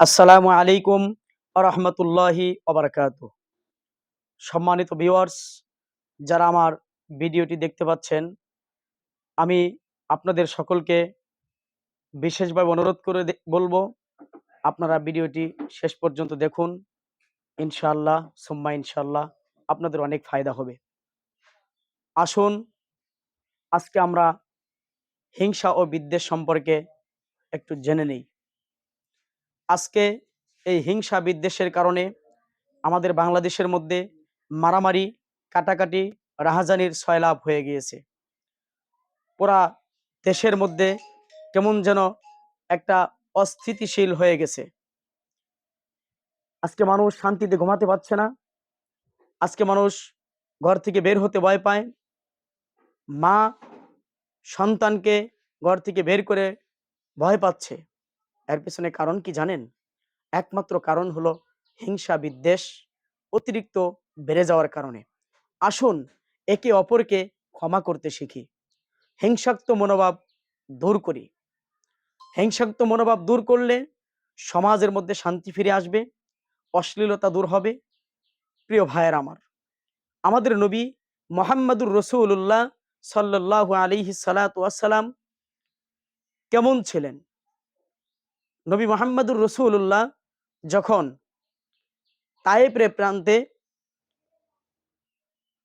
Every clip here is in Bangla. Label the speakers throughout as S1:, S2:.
S1: আসসালামু আলাইকুম রহমতুল্লাহি অবরাকাত সম্মানিত ভিউয়ার্স, যারা আমার ভিডিওটি দেখতে পাচ্ছেন, আমি আপনাদের সকলকে বিশেষভাবে অনুরোধ করে বলব, আপনারা ভিডিওটি শেষ পর্যন্ত দেখুন। ইনশাআল্লাহ, সুম্মা ইনশাআল্লাহ, আপনাদের অনেক ফায়দা হবে। আসুন, আজকে আমরা হিংসা ও বিদ্বেষ সম্পর্কে একটু জেনে নেই। আজকে এই হিংসা বিদ্বেষের কারণে আমাদের বাংলাদেশের মধ্যে মারামারি, কাটাকাটি, রাহাজানির সয়লাভ হয়ে গিয়েছে। পুরা দেশের মধ্যে কেমন যেন একটা অস্থিতিশীল হয়ে গেছে। আজকে মানুষ শান্তিতে ঘুমাতে পারছে না। আজকে মানুষ ঘর থেকে বের হতে ভয় পায়। মা সন্তানকে ঘর থেকে বের করে ভয় পাচ্ছে। এর পেছনে কারণ কি জানেন? একমাত্র কারণ হলো হিংসা বিদ্বেষ অতিরিক্ত বেড়ে যাওয়ার কারণে। আসুন একে অপরকে ক্ষমা করতে শিখি। হিংসাক্ত মনোভাব দূর করি। হিংসাক্ত মনোভাব দূর করলে সমাজের মধ্যে শান্তি ফিরে আসবে, অশ্লীলতা দূর হবে। প্রিয় ভাইয়ের আমার, আমাদের নবী মোহাম্মদুর রসুল্লাহ সাল্লাহ আলিহি সালাতাম কেমন ছিলেন? নবী মোহাম্মদুর রসুল্লাহ যখন তায়েপরে প্রান্তে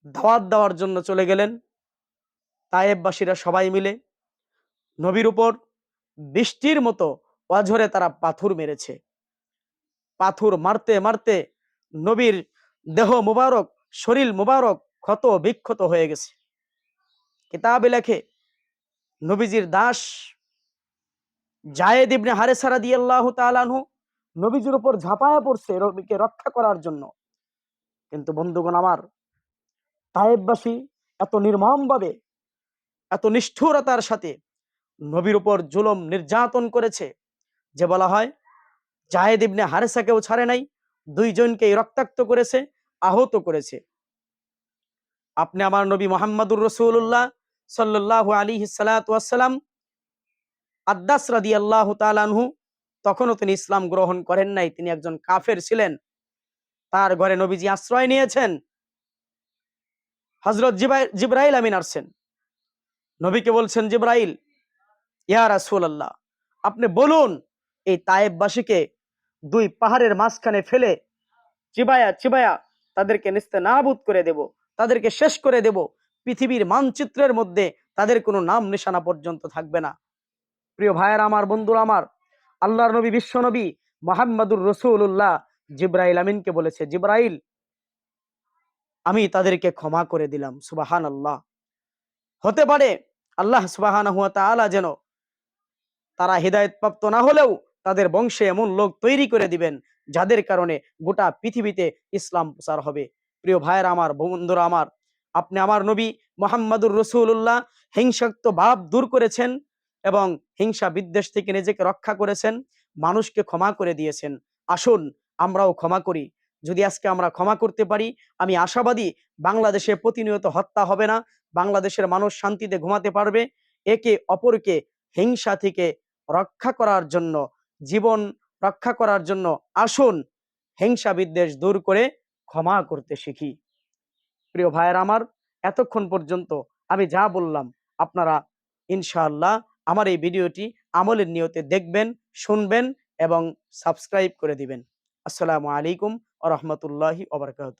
S1: দাওয়াত দেওয়ার জন্য চলে গেলেন তায়েববাসীরা সবাই মিলে নবীর উপর বৃষ্টির মতো অঝরে তারা পাথর মেরেছে। পাথর মারতে মারতে নবীর দেহ মুবারক, শরীর মুবারক ক্ষত বিক্ষত হয়ে গেছে। কিতাবে লেখে, নবীজির দাস জায়েদ ইবনে হারেসারা দিয়ে আল্লাহ তালানহু নবীজির উপর ঝাঁপায়া পড়ছে নবীকে রক্ষা করার জন্য। কিন্তু বন্ধুগণ আমার, তায়েববাসী এত নির্মমভাবে, এত নিষ্ঠুরতার সাথে নবীর উপর জুলম নির্যাতন করেছে যে বলা হয় জাহেদ ইবনে হারেসাকেও ছাড়ে নাই দুইজনকে রক্তাক্ত করেছে, আহত করেছে। আপনি আমার নবী মোহাম্মদুর রসুল্লাহ সাল্লাহ আলী সালাম আদাস রাদি আল্লাহ তালানহু তখনও তিনি ইসলাম গ্রহণ করেন নাই। তিনি একজন কাফের ছিলেন। তার ঘরে নবীজি আশ্রয় নিয়েছেন। হজরত জিব্রাইল আমিন আসছেন। নবীকে বলছেন, জিব্রাইল, ইয়া রাসুল আল্লাহ আপনি বলুন, এই তায়েববাসীকে দুই পাহাড়ের মাঝখানে ফেলে চিবায়া চিবায়া তাদেরকে নিস্তে নাবুদ করে দেব, তাদেরকে শেষ করে দেব। পৃথিবীর মানচিত্রের মধ্যে তাদের কোনো নাম নিশানা পর্যন্ত থাকবে না। প্রিয় ভাইয়ের আমার, বন্ধুরা আমার, আল্লাহর নবী, বিশ্ব নবী মোহাম্মদুর রসুল্লাহ জিব্রাইল আমিনকে বলেছে, জিব্রাইল, আমি তাদেরকে ক্ষমা করে দিলাম সুবাহান আল্লাহ হতে পারে আল্লাহ সুবাহান হুয়া তাআলা যেন তারা হৃদায়ত প্রাপ্ত না হলেও তাদের বংশে এমন লোক তৈরি করে দিবেন, যাদের কারণে গোটা পৃথিবীতে ইসলাম প্রচার হবে। প্রিয় ভাইয়ের আমার, বন্ধুরা আমার, আপনি আমার নবী মোহাম্মদুর রসুল্লাহ হিংসাক্ত ভাব দূর করেছেন এবং হিংসা বিদ্বেষ থেকে নিজেকে রক্ষা করেছেন, মানুষকে ক্ষমা করে দিয়েছেন। আসুন, আমরাও ক্ষমা করি। যদি আজকে আমরা ক্ষমা করতে পারি, আমি আশাবাদী বাংলাদেশে প্রতিনিয়ত হত্যা হবে না, বাংলাদেশের মানুষ শান্তিতে ঘুমাতে পারবে। একে অপরকে হিংসা থেকে রক্ষা করার জন্য, জীবন রক্ষা করার জন্য আসুন, হিংসা বিদ্বেষ দূর করে ক্ষমা করতে শিখি। প্রিয় ভাইয়ের আমার, এতক্ষণ পর্যন্ত আমি যা বললাম, আপনারা ইনশাআল্লাহ আমার এই ভিডিওটি আমলের নিয়তে দেখবেন, শুনবেন এবং সাবস্ক্রাইব করে দিবেন। আসসালামু আলাইকুম আ রহমতুল্লাহি ওবরকাত